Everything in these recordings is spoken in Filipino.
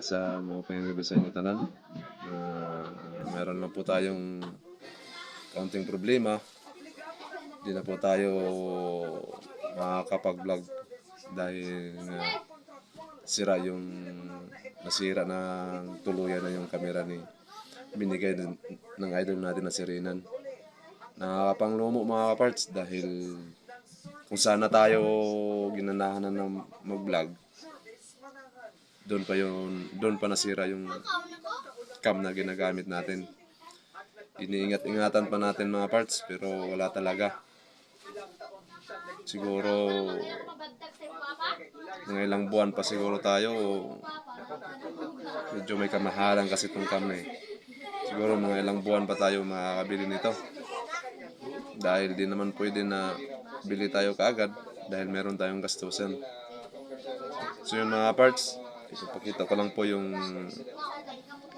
sa mga sa inyo tanan. Uh, meron lang po tayong kaunting problema. Hindi na po tayo makakapag-vlog dahil nga sira yung nasira ng tuluyan na yung camera ni binigay ng, ng idol natin na si Renan. Nakakapanglumo mga parts dahil kung sana tayo ginanahan na ng mag-vlog, doon pa yun, doon pa nasira yung cam na ginagamit natin. Iniingat-ingatan pa natin mga parts pero wala talaga. Siguro mga ilang buwan pa siguro tayo medyo may kamahalan kasi itong cam na eh. Siguro mga ilang buwan pa tayo makakabili nito. Dahil di naman pwede na bili tayo kaagad dahil meron tayong gastusan. So yun mga parts, ipapakita ko lang po yung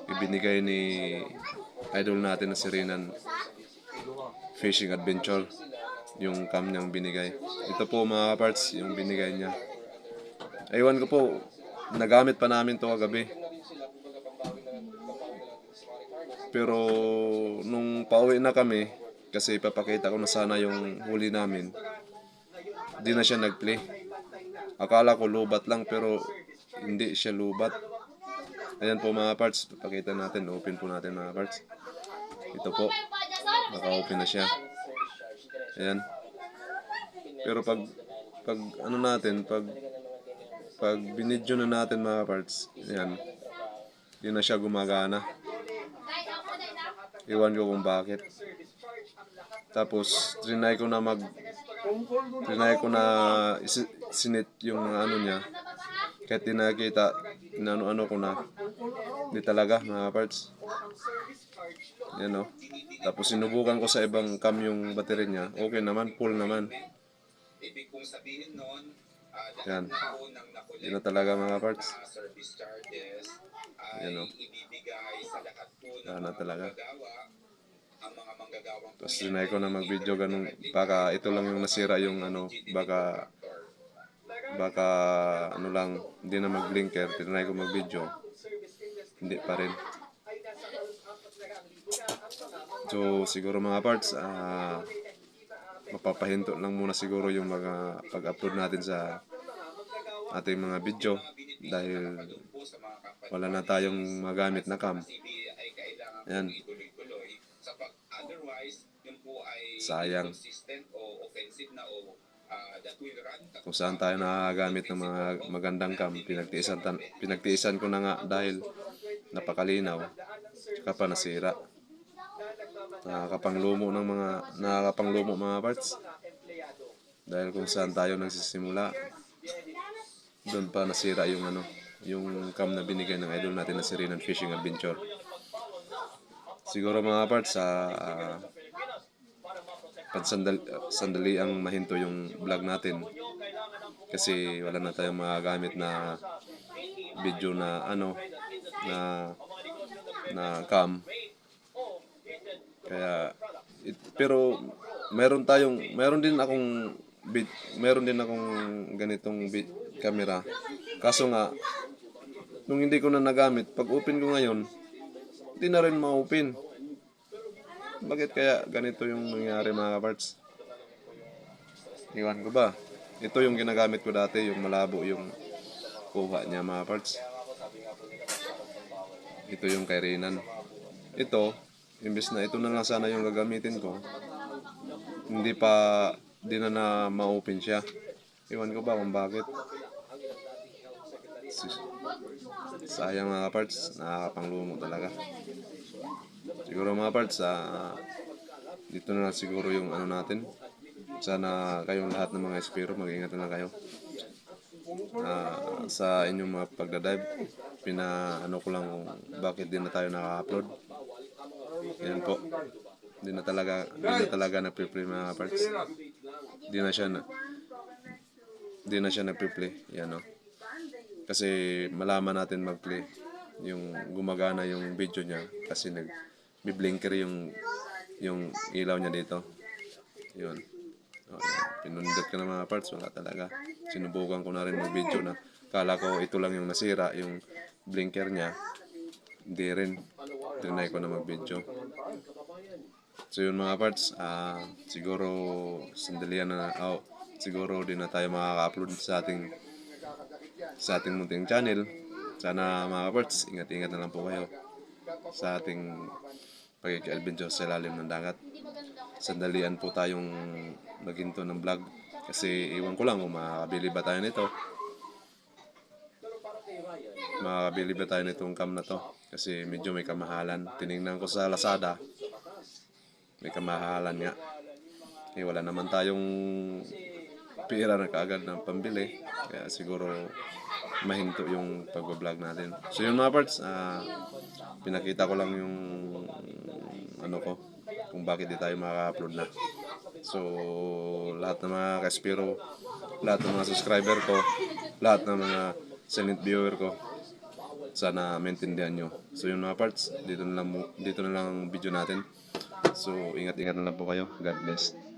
ibinigay ni idol natin na si Renan Fishing Adventure yung cam niyang binigay. Ito po mga parts, yung binigay niya. Aywan ko po, nagamit pa namin to kagabi. Pero nung pauwi na kami, kasi ipapakita ko na sana yung huli namin, di na siya nag-play. Akala ko lubat lang pero hindi siya lubat. Ayan po mga parts, papakita natin, open po natin mga parts. Ito po, naka-open na siya. Ayan. Pero pag pag ano natin, pag pag binidyo na natin mga parts, ayan, hindi na siya gumagana. Iwan ko kung bakit. Tapos, trinay ko na mag... Trinay ko na sinit yung ano niya. Kahit di nakita, inano-ano ko na. Hindi talaga, mga parts. Yan o. Tapos sinubukan ko sa ibang cam yung battery niya. Okay naman, full naman. Ibig kong sabihin noon, Yan. Yan na talaga mga parts. Yan, oh. po ng Yan na talaga. Tapos trinay ko na mag-video ganun. Baka ito lang yung nasira yung ano. Baka baka ano lang hindi na mag-blinker tinry ko mag-video hindi pa rin so siguro mga parts ah mapapahinto lang muna siguro yung mga pag-upload natin sa ating mga video dahil wala na tayong magamit na cam Yan. Sayang. Kung saan tayo nakagamit ng mga magandang cam pinagtiisan, tan- pinagtiisan ko na nga dahil napakalinaw tsaka pa nasira. Nakakapanglumo ng mga nakakapanglumo mga parts. Dahil kung saan tayo nagsisimula doon pa nasira yung ano yung cam na binigay ng idol natin na si Renan Fishing Adventure. Siguro mga parts sa uh, pansandali sandali ang mahinto yung vlog natin. Kasi wala na tayong magagamit na video na ano na na cam. Kaya it- pero meron tayong meron din akong bid, meron din akong ganitong bid, camera. Kaso nga nung hindi ko na nagamit pag open ko ngayon hindi na rin ma-open bakit kaya ganito yung nangyari mga parts iwan ko ba? Ito yung ginagamit ko dati yung malabo yung kuha niya mga parts ito yung kay Renan ito imbes na ito na lang sana yung gagamitin ko hindi pa di na na ma-open siya. Iwan ko ba kung bakit? Sayang mga parts nakakapanglumo talaga siguro mga parts ah, dito na lang siguro yung ano natin. Sana kayong lahat ng mga espiro mag-ingat na lang kayo. Ah, sa inyong mga pagdadive pina ano ko lang kung bakit din na tayo naka-upload yan po. Hindi na talaga hindi na talaga nagpe-play mga parts. Hindi na siya na hindi na siya nagpe-play. Yan o kasi malaman natin mag-play yung gumagana yung video niya kasi nag biblinker yung yung ilaw niya dito yun o, yan. pinundot ko ng mga parts wala talaga sinubukan ko na rin mag video na kala ko ito lang yung nasira yung blinker niya, hindi rin. Trinay ko na mag-video. So yun mga parts, ah siguro sandalian na, oh, siguro di na tayo makaka-upload sa ating sa ating munting channel. Sana mga parts, ingat-ingat na lang po kayo sa ating pagkiki-adventure sa ilalim ng dagat. Sandalian po tayong naginto ng vlog kasi iwan ko lang kung makakabili ba tayo nito. Makakabili ba tayo nitong cam na to kasi medyo may kamahalan. Tiningnan ko sa Lazada, may kamahalan nga. Eh, wala naman tayong pira na kaagad ng pambili. Kaya siguro mahinto yung pag-vlog natin. So yun mga parts, ah, pinakita ko lang yung ano ko, kung bakit di tayo makaka-upload na. So, lahat ng mga kaspiro, lahat ng mga subscriber ko, lahat ng mga silent viewer ko, sana maintindihan nyo. So yung mga parts, dito na lang, dito na lang ang video natin. So ingat-ingat na lang po kayo. God bless.